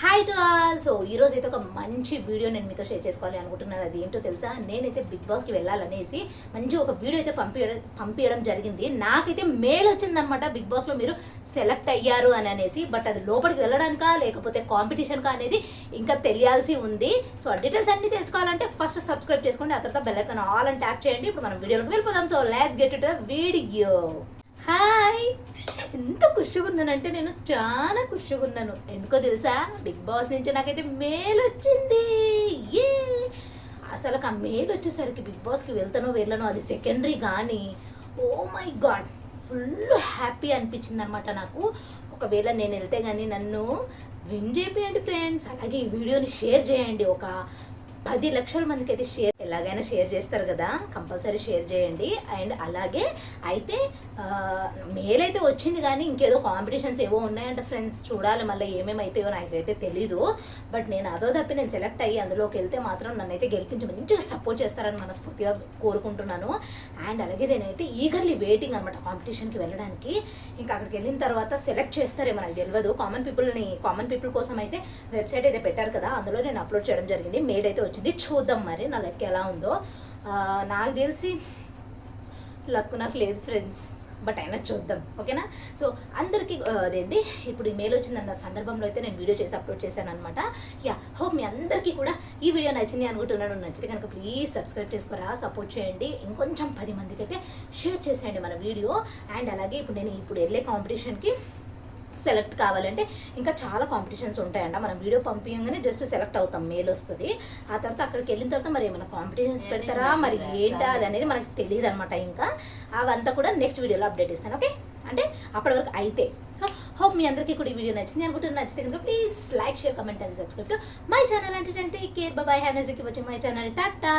Hi to all so ఈరోజు అయితే ఒక మంచి వీడియో నేను మీతో షేర్ చేసుకోవాలి అనుకుంటున్నాను. అది ఏంటో తెలుసా? నేనైతే బిగ్ బాస్కి వెళ్ళాలనేసి మంచి ఒక వీడియో అయితే పంపించడం పంపించడం జరిగింది. నాకైతే మెయిల్ వచ్చిందనమాట బిగ్ బాస్లో మీరు సెలెక్ట్ అయ్యారు అని అనేసి. బట్ అది లోపలికి వెళ్ళడానికా లేకపోతే కాంపిటీషన్కా అనేది ఇంకా తెలియాల్సి ఉంది. సో డీటెయిల్స్ అన్ని తెలుసుకోవాలంటే ఫస్ట్ సబ్స్క్రైబ్ చేసుకోండి. ఆ తర్వాత బెల్లైకన్ ఆల్ అని ట్యాప్ చేయండి. ఇప్పుడు మనం వీడియోలోకి వెళ్ళిపోదాం. So let's get to the video hi ఎంత ఖుషిగా ఉన్నానంటే నేను చాలా ఖుషిగా ఉన్నాను ఎందుకో తెలుసా? బిగ్ బాస్ నుంచి నాకైతే మేలు వచ్చింది. ఏ! అసలు ఆ మేలు వచ్చేసరికి బిగ్ బాస్కి వెళ్తానో వెళ్ళనో అది సెకండరీ కానీ oh my god! Full happy అనిపించింది అనమాట నాకు. ఒకవేళ నేను వెళ్తే కానీ నన్ను విన్ చేయండి ఫ్రెండ్స్. అలాగే ఈ వీడియోని షేర్ చేయండి. ఒక పది లక్షల మందికి అయితే షేర్ ఎలాగైనా షేర్ చేస్తారు కదా కంపల్సరీ షేర్ చేయండి. అండ్ అలాగే అయితే మెయిల్ అయితే వచ్చింది కానీ ఇంకేదో కాంపిటీషన్స్ ఏవో ఉన్నాయంట ఫ్రెండ్స్. చూడాలి మళ్ళీ ఏమేమి అవుతాయో నాకైతే తెలీదు. బట్ నేను అదో తప్పి నేను సెలెక్ట్ అయ్యి అందులోకి వెళ్తే మాత్రం నన్నైతే గెలిపించి మంచిగా సపోర్ట్ చేస్తారని మనస్ఫూర్తిగా కోరుకుంటున్నాను. అండ్ అలాగే నేనైతే ఈగర్లీ వెయిటింగ్ అనమాట కాంపిటీషన్కి వెళ్ళడానికి. ఇంకా అక్కడికి వెళ్ళిన తర్వాత సెలెక్ట్ చేస్తారేమో నాకు తెలియదు కామన్ పీపుల్ని కామన్ పీపుల్ కోసం అయితే వెబ్సైట్ అయితే పెట్టారు కదా అందులో నేను అప్లోడ్ చేయడం జరిగింది. మెయిల్ అయితే వచ్చింది. చూద్దాం మరి నా లెక్క ఎలా ఎలా ఉందో. నాకు తెలిసి లక్ నాకు లేదు ఫ్రెండ్స్ బట్ అయినా చూద్దాం ఓకేనా? సో అందరికీ అదేంటి ఇప్పుడు ఈ మెయిల్ వచ్చిందన్న సందర్భంలో అయితే నేను వీడియో చేసి అప్లోడ్ చేశాను అనమాట యా హోప్ మీ అందరికీ కూడా ఈ వీడియో నచ్చింది అనుకుంటున్నాను. నచ్చితే కనుక ప్లీజ్ సబ్స్క్రైబ్ చేసుకోరా సపోర్ట్ చేయండి. ఇంకొంచెం పది మందికి అయితే షేర్ చేసేయండి మన వీడియో అండ్ అలాగే ఇప్పుడు నేను ఇప్పుడు వెళ్ళే కాంపిటీషన్కి సెలెక్ట్ కావాలంటే ఇంకా చాలా కాంపిటీషన్స్ ఉంటాయంట. మనం వీడియో పంపించగానే జస్ట్ సెలెక్ట్ అవుతాం మెయిల్ వస్తుంది. ఆ తర్వాత అక్కడికి వెళ్ళిన తర్వాత మరి ఏమైనా కాంపిటీషన్స్ పెడతారా? మరి ఏంటా? అది అనేది మనకు తెలియదు అనమాట ఇంకా. అవంతా కూడా నెక్స్ట్ వీడియోలో అప్డేట్ ఇస్తాను ఓకే? అంటే అప్పటి వరకు అయితే. సో హోప్ మీ అందరికీ కూడా ఈ వీడియో నచ్చింది. అనుకుంటున్నా నచ్చితే కనుక please like share comment and subscribe to my channel. అంటే take care. Bye have next వచ్చి మై ఛానల్. టాటా!